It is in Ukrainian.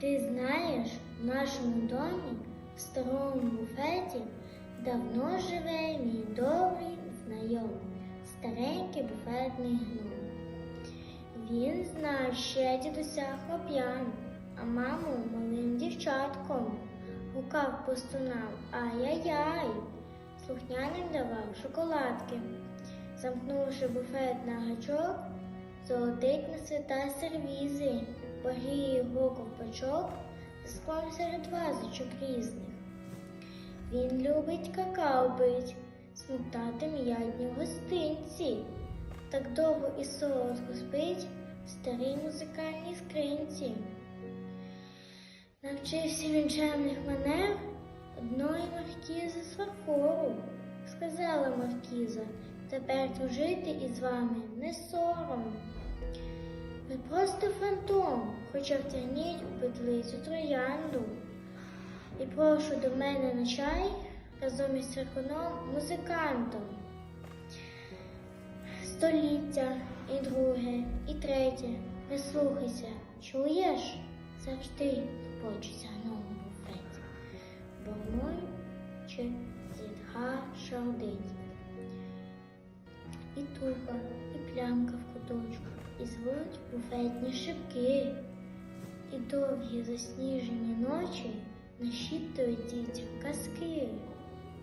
Ти знаєш, в нашому домі, в старому буфеті, давно живе мій добрий знайомий, старенький буфетний гном. Він знав ще дідуся хлоп'ян, а маму малим дівчатком. Гукав постунав ай-яй-яй, слухняним давав шоколадки. Замкнувши буфет на гачок, золотить на свята сервізи, погріє його ковпачок, склом серед вазочок різних. Він любить какао пить, смоктати м'ятні гостинці. Так довго і солодко спить в старій музикальній скринці. Навчився він чемних манер одної маркізи з фарфору. Сказала маркіза, тепер дружити із вами не сором. Ви просто фантом, хоча втягніть у петлицю троянду. І прошу до мене на чай разом із циркуном музикантом. Століття, і друге, і третє. Прислухайся, чуєш? Завжди хочеться новому буфеті. Бо мой чи зітга шалдить. І туба, і плямка в куточку, і звуть буфетні шибки, і довгі засніжені ночі нашіптують дітям казки.